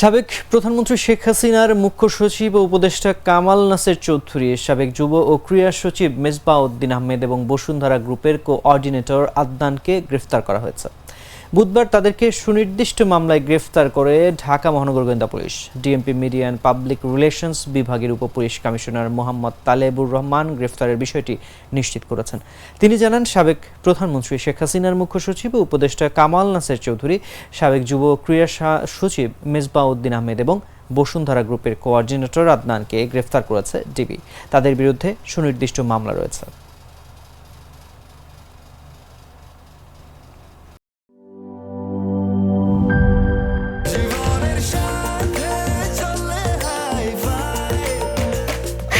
সাবেক প্রধানমন্ত্রী শেখ হাসিনার মুখ্য সচিব ও উপদেষ্টা কামাল নাসের চৌধুরী, সাবেক যুব ও ক্রীড়া সচিব মেজবা উদ্দিন আহমেদ এবং বসুন্ধরা গ্রুপের কোঅর্ডিনেটর আদনানকে গ্রেফতার করা হয়েছে। বুধবার তাদেরকে সুনির্দিষ্ট মামলায় গ্রেফতার করে ঢাকা মহানগর গোয়েন্দা police. DMP media and public relations বিভাগের উপপুলিশ কমিশনার মোহাম্মদ তালেবুর রহমান গ্রেফতারের বিষয়টি নিশ্চিত করেছেন। তিনি জানান, সাবেক প্রধানমন্ত্রী শেখ হাসিনার মুখ্য সচিব উপদেষ্টা কামাল নাসের চৌধুরী, সাবেক যুব ক্রীড়া সচিব মেজবা উদ্দিন আহমেদ এবং বসুন্ধরা গ্রুপের কোঅর্ডিনেটর আদনানকে গ্রেফতার করেছে ডিবি। তাদের বিরুদ্ধে সুনির্দিষ্ট মামলা রয়েছে।